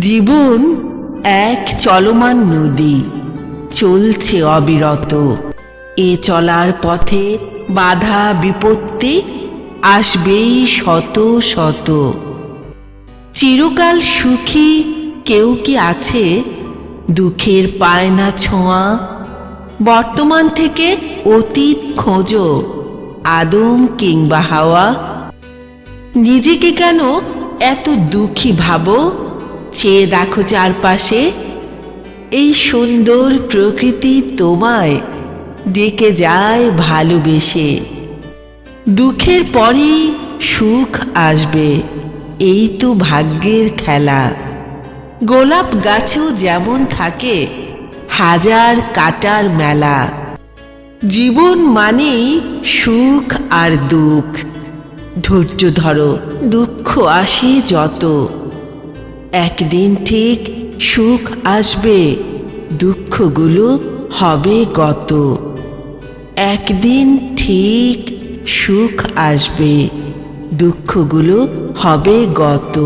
জীবন এক চলমান নদী। চলছে অবিরত। এ চলার পথে বাধা বিপত্তি আসবেই শত শত। চিরকাল সুখী কেউ কি আছে? দুঃখের পায় না ছোঁয়া। বর্তমান থেকে অতীত খোঁজো। আদম কিংবা হাওয়া। নিজেকে কেন এত দুঃখী ভাবো? চেয়ে দেখো চারপাশে। এই সুন্দর প্রকৃতি তোমায় ডেকে যায় ভালোবেসে। দুঃখের পরেই সুখ আসবে, এই তো ভাগ্যের খেলা। গোলাপ গাছেও যেমন থাকে, হাজার কাটার মেলা। জীবন মানেই সুখ আর দুঃখ। ধৈর্য ধরো, দুঃখ আসে যত। একদিন ঠিক সুখ আসবে দুঃখগুলো হবে গত। একদিন ঠিক সুখ আসবে দুঃখগুলো হবে গত।